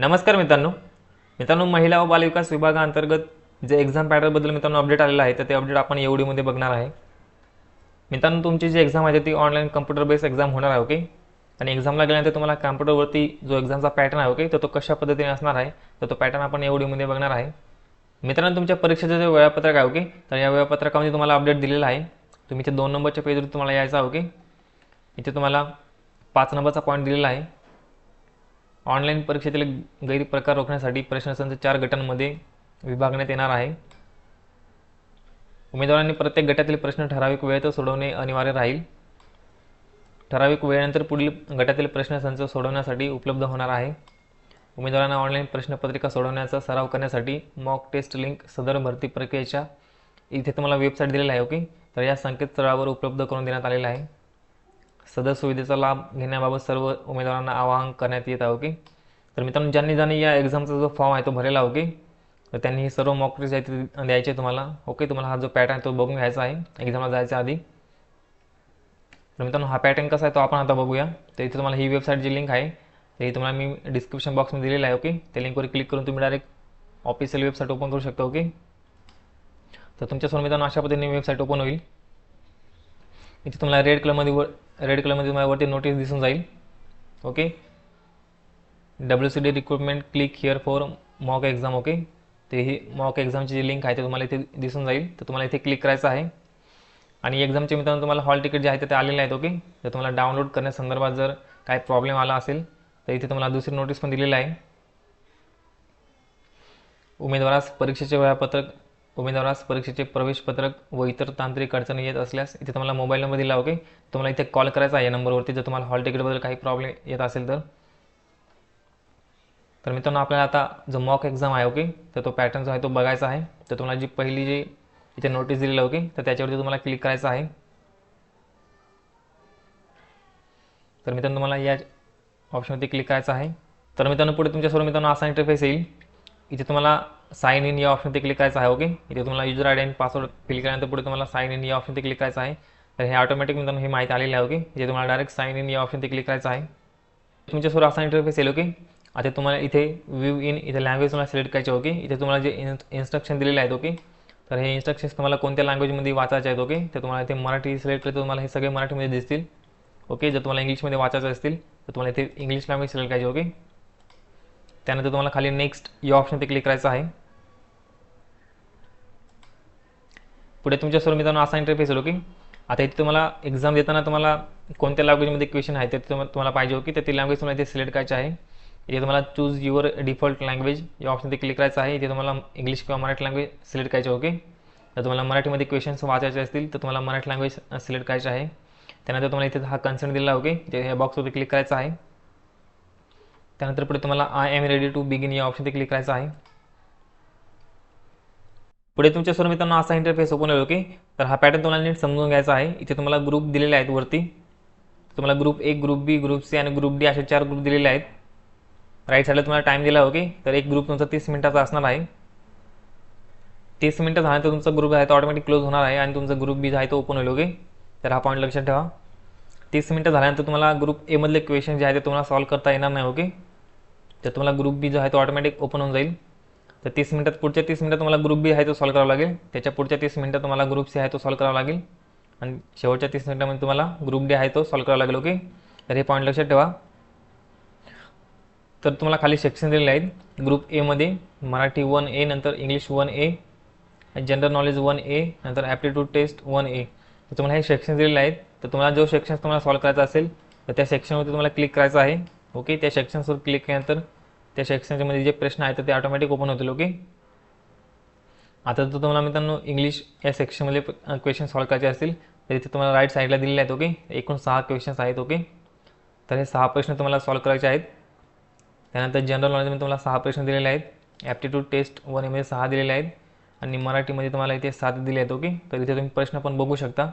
नमस्कार मित्रांनो. मित्रांनो महिला व बालविकास विभागाअंतर्गत जे एक्झाम पॅटर्नबद्दल मित्रांनो अपडेट आलेलं आहे तर ते अपडेट आपण एवढीमध्ये बघणार आहे. मित्रांनो तुमची जी एक्झाम आहे ती ऑनलाईन कम्प्युटर बेस्ड एक्झाम होणार आहे ओके आणि एक्झामला गेल्यानंतर तुम्हाला कम्प्युटरवरती जो एक्झामचा पॅटर्न आहे ओके तर तो कशा पद्धतीने असणार आहे तर तो पॅटर्न आपण एवढीमध्ये बघणार आहे. मित्रांनो तुमच्या परीक्षेचं जे वेळापत्रक आहे ओके तर या वेळापत्रकामध्ये तुम्हाला अपडेट दिलेला आहे. तुम्ही इथे दोन नंबरच्या पेजवर तुम्हाला यायचा आहे ओके इथे तुम्हाला पाच नंबरचा पॉईंट दिलेला आहे. ऑनलाईन परीक्षेतील गैरप्रकार रोखण्यासाठी प्रश्नसंच चार गटांमध्ये विभागण्यात येणार आहे. उमेदवारांनी प्रत्येक गटातील प्रश्न ठराविक वेळेत सोडवणे अनिवार्य राहील. ठराविक वेळेनंतर पुढील गटातील प्रश्नसंच सोडवण्यासाठी उपलब्ध होणार आहे. उमेदवारांना ऑनलाईन प्रश्नपत्रिका सोडवण्याचा सराव करण्यासाठी मॉक टेस्ट लिंक सदर भरती प्रक्रियेच्या इथे तुम्हाला वेबसाईट दिलेला आहे ओके तर या संकेतस्थळावर उपलब्ध करून देण्यात आलेला आहे. सदर सुविधेचा लाभ घेण्याबाबत सर्व उमेदवारांना आवाहन करण्यात येत आहे ओके? तर मित्रांनो ज्यांनी ज्यांनी या एक्झामचा जो फॉर्म आहे तो भरलेला ओके? तर त्यांनी हे सर्व मॉक टेस्ट आहे द्यायचे तुम्हाला ओके? तुम्हाला हा जो पॅटर्न आहे तो बघून घ्यायचा आहे एक्झामला जायच्या आधी. तर मित्रांनो हा पॅटर्न कसा आहे तो आपण आता बघूया. तर इथे तुम्हाला ही वेबसाईट जी लिंक आहे ते तुम्हाला मी डिस्क्रिप्शन बॉक्समध्ये दिलेलं आहे ओके? त्या लिंकवर क्लिक करून तुम्ही डायरेक्ट ऑफिशियल वेबसाईट ओपन करू शकता ओके? तर तुमच्यासमोर मित्रांनो अशा पद्धतीने वेबसाईट ओपन होईल. इथे तुम्हाला रेड कलरमध्ये वर रेड कलरमध्ये तुम्हाला वरती नोटीस दिसून जाईल. Okay W C D recruitment click here for mock exam okay ते ही मॉक एक्झामची जी लिंक आहे ते तुम्हाला इथे दिसून जाईल. तर तुम्हाला इथे क्लिक करायचं आहे. आणि एक्झामचे मित्रांनो तुम्हाला हॉल तिकीट जे आहे ते आलेले आहेत ओके तर तुम्हाला डाउनलोड करण्यासंदर्भात जर काय प्रॉब्लेम आला असेल तर इथे तुम्हाला दुसरी नोटीस पण दिलेलं आहे. उमेदवारास परीक्षेचे वेळापत्रक उमेदवारास परीक्षेचे प्रवेशपत्रक व इतर तांत्रिक अडचणी येत असल्यास इथे तुम्हाला मोबाईल नंबर दिला ओके तुम्हाला इथे कॉल करायचा आहे या नंबरवरती जर तुम्हाला हॉल तिकीटबद्दल काही प्रॉब्लेम येत असेल तर. तर मित्रांनो आपल्याला आता जो मॉक एक्झाम आहे ओके तर तो पॅटर्न जो आहे तो बघायचा आहे. तर तुम्हाला जी पहिली जी इथे नोटीस दिलेली ओके तर त्याच्यावरती तुम्हाला क्लिक करायचं आहे. तर मित्रांनो तुम्हाला या ऑप्शनवरती क्लिक करायचं आहे. तर मित्रांनो पुढे तुमच्यासमोर मित्रांनो असा इंटरफेस येईल. इथे तुम्हाला साइन इन या ते क्लिक करायचं आहे ओके इथे तुम्हाला युजर आय डी आणि पासवर्ड फिल केल्यानंतर पुढे तुम्हाला साइन इन या ऑप्शनवरती क्लिक करायचं आहे. तर हे ऑटोमॅटिक मित्रांनो ही माहिती आलेली आहे ओके इथे तुम्हाला डायरेक्ट साइन इन या ऑप्शनवरती क्लिक करायचं आहे. तुमच्यासमोर असा इंटरफेस येईल ओके आता तुम्हाला इथे व्यू इन इथे लँग्वेज तुम्हाला सिलेक्ट करायचे ओके इथे तुम्हाला जे इन इन्स्ट्रक्शन दिलेले आहेत ओके तर हे इन्स्ट्रक्शन्स तुम्हाला कोणत्या लँग्वेजमध्ये वाचायचे आहेत ओके तर तुम्हाला इथे मराठी सिलेक्ट केलं तर तुम्हाला हे सगळे मराठीमध्ये दिसतील ओके जर तुम्हाला इंग्लिशमध्ये वाचायचे असतील तर तुम्हाला इथे इंग्लिश लँग्वेज सिलेक्ट करायची ओके त्यानंतर तुम्हाला खाली नेक्स्ट या ऑप्शनवरती क्लिक करायचं आहे. पुढे तुमच्यासमोर मित्रांनो असा इंटरफेस येईल ओके आता इथे तुम्हाला एक्झाम देताना तुम्हाला कोणत्या लँग्वेजमध्ये क्वेश्चन आहे ते तुम्हाला पाहिजे होती तर ती लँग्वेज तुम्हाला इथे सिलेक्ट करायची आहे. इथे तुम्हाला चूज युअर डिफॉल्ट लँग्वेज या ऑप्शनवरती क्लिक करायचं आहे. इथे तुम्हाला इंग्लिश किंवा मराठी लँग्वेज सिलेक्ट करायचे ओके जर तुम्हाला मराठीमध्ये क्वेश्चन्स वाचायचे असतील तर तुम्हाला मराठी लँग्वेज सिलेक्ट करायचे आहे. त्यानंतर तुम्हाला इथे हा कन्सर्न दिला ओके जे या बॉक्सवरती क्लिक करायचं आहे. त्यानंतर पुढे तुम्हाला I am ready to begin या ऑप्शन ते क्लिक करायचं आहे. पुढे तुमच्यासमोर मित्रांनो असा इंटरफेस ओपन होईल ओके तर हा पॅटर्न तुम्हाला नीट समजून घ्यायचा आहे. इथे तुम्हाला ग्रुप दिलेले आहेत वरती. तुम्हाला group A group B group C आणि ग्रुप डी असे चार ग्रुप दिलेले आहेत. राईट साईडला तुम्हाला टाईम दिला ओके तर एक ग्रुप तुमचा तीस मिनिटाचा असणार आहे. तीस मिनिटं झाल्यानंतर तुमचा ग्रुप आहे तो ऑटोमॅटिक क्लोज होणार आहे आणि तुमचा ग्रुप बी जो आहे तो ओपन होईल ओके तर हा पॉईंट लक्षात ठेवा. तीस मिनिटं झाल्यानंतर तुम्हाला ग्रुप एमधले क्वेश्चन जे आहे ते तुम्हाला सॉल्व करता येणार नाही ओके तर तुम्हाला ग्रुप बी जो आहे तो ऑटोमॅटिक ओपन होऊन जाईल. तर तीस मिनिटात पुढच्या तीस मिनटात तुम्हाला ग्रुप बी आहे तो सॉल्व करावा लागेल. त्याच्या पुढच्या तीस मिनटात तुम्हाला ग्रुप सी आहे तो सॉल्व करावा लागेल. आणि शेवटच्या तीस मिनटामध्ये तुम्हाला ग्रुप डी आहे तो सॉल्व करावा लागेल ओके तर हे पॉईंट लक्षात ठेवा. तर तुम्हाला खाली सेक्शन दिलेले आहेत. ग्रुप एमध्ये मराठी वन ए नंतर English one A general knowledge one A नंतर ॲप्टिट्यूड टेस्ट वन ए तर तुम्हाला हे सेक्शन दिलेले आहेत. तर तुम्हाला जो सेक्शन तुम्हाला सॉल्व करायचा असेल तर त्या सेक्शनवरती तुम्हाला क्लिक करायचं आहे. ओके त्या सेक्शन्सवर क्लिक केल्यानंतर त्या सेक्शनच्यामध्ये जे प्रश्न आहेत तर ते ऑटोमॅटिक ओपन होतील ओके आता जर तुम्हाला मित्रांनो इंग्लिश या सेक्शनमध्ये क्वेश्चन सॉल्व करायचे असतील तर इथे तुम्हाला राईट साईडला दिलेले आहेत ओके एकूण सहा क्वेश्चन्स आहेत ओके तर हे सहा प्रश्न तुम्हाला सॉल्व करायचे आहेत. त्यानंतर जनरल नॉलेजमध्ये तुम्हाला सहा प्रश्न दिलेले आहेत. ॲप्टिट्यूड टेस्ट वन एमध्ये सहा दिलेले आहेत. आणि मराठीमध्ये तुम्हाला इथे सात दिले आहेत ओके तर इथे तुम्ही प्रश्न पण बघू शकता.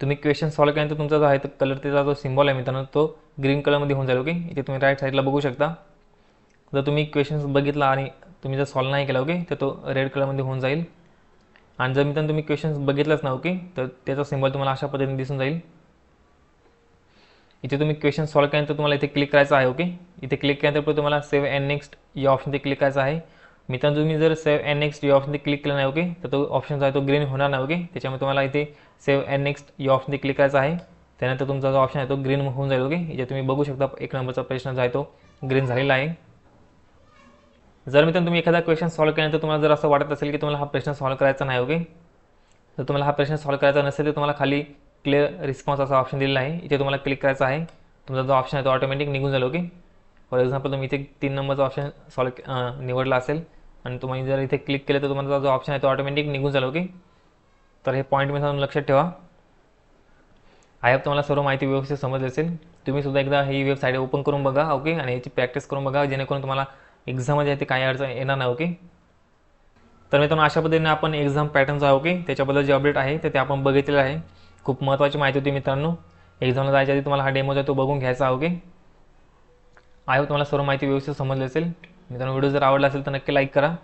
तुम्ही क्वेश्चन सॉल्व केल्यानंतर तुमचा जो आहे तो कलर त्याचा जो सिम्बॉल आहे मित्रांनो तो ग्रीन कलरमध्ये होऊन जाईल ओके इथे तुम्ही राईट साईडला बघू शकता. जर तुम्ही क्वेश्चन्स बघितला आणि तुम्ही जर सॉल्व नाही केला ओके तर तो रेड कलरमध्ये होऊन जाईल. आणि जर मित्रांनो तुम्ही क्वेश्चन्स बघितलाच ना ओके तर त्याचा सिम्बॉल तुम्हाला अशा पद्धतीने दिसून जाईल. इथे तुम्ही क्वेश्चन सॉल्व केल्यानंतर तुम्हाला इथे क्लिक करायचं आहे ओके इथे क्लिक केल्यानंतर पुढे तुम्हाला सेव्ह अँड नेक्स्ट या ऑप्शन ते क्लिक करायचं आहे. मित्रांनो तुम्ही जर सेव्ह एन नेक्स्ट या ऑप्शनमध्ये क्लिक केला नाही ओके तर तो ऑप्शन जो आहे तो ग्रीन होणार नाही ओके त्याच्यामुळे तुम्हाला इथे सेव्ह एन नेक्स्ट या ऑप्शनमध्ये क्लिक करायचा आहे. त्यानंतर तुमचा जो ऑप्शन आहे तो ग्रीन होऊन जाईल ओके इथे तुम्ही बघू शकता एक नंबरचा प्रश्न जो आहे तो ग्रीन झालेला आहे. जर मित्रांनो तुम्ही एखादा क्वेश्चन सॉल्व केल्यानंतर तुम्हाला जर असं वाटत असेल की तुम्हाला हा प्रश्न सॉल्व करायचा नाही ओके जर तुम्हाला हा प्रश्न सॉल्व करायचा नसेल तर तुम्हाला खाली क्लिअर रिस्पॉन्स असा ऑप्शन दिलेला आहे. इथे तुम्हाला क्लिक करायचा आहे. तुमचा जो ऑप्शन आहे तो ऑटोमॅटिक निघून जाईल ओके फॉर एक्झाम्पल तुम्ही इथे तीन नंबरचा ऑप्शन सॉल्व निवडला असेल आणि तुम्ही जर इथे क्लिक केलं तर तुम्हाला जो ऑप्शन आहे तो ऑटोमॅटिक निघून जाईल ओके तर हे पॉईंट मी लक्षात ठेवा. आय हॅव तुम्हाला सर्व माहिती व्यवस्थित समजली असेल. तुम्ही सुद्धा एकदा ही वेबसाईट ओपन करून बघा ओके आणि याची प्रॅक्टिस करून बघा जेणेकरून तुम्हाला एक्झाममध्ये आहे ते काही अडचण येणार नाही ओके तर मित्रांनो अशा पद्धतीने आपण एक्झाम पॅटर्न जो आहे ओके त्याच्याबद्दल जे अपडेट आहे ते ते आपण बघितलेलं आहे. खूप महत्त्वाची माहिती होती मित्रांनो. एक्झामला जायच्या आधी तुम्हाला हा डेमो जो आहे तो बघून घ्यायचा ओके आय तुम्हाला सर्व माहिती व्यवस्थित समजली असेल. मित्रांनो व्हिडिओ जर आवडला असेल तर नक्की लाईक करा.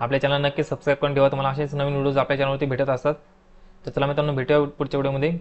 आपल्या चॅनल नक्की सबस्क्राईब करून ठेवा. तुम्हाला असेच नवीन व्हिडिओज आपल्या चॅनलवरती भेटत असतात. तर चला मित्रांनो भेटूया पुढच्या व्हिडिओमध्ये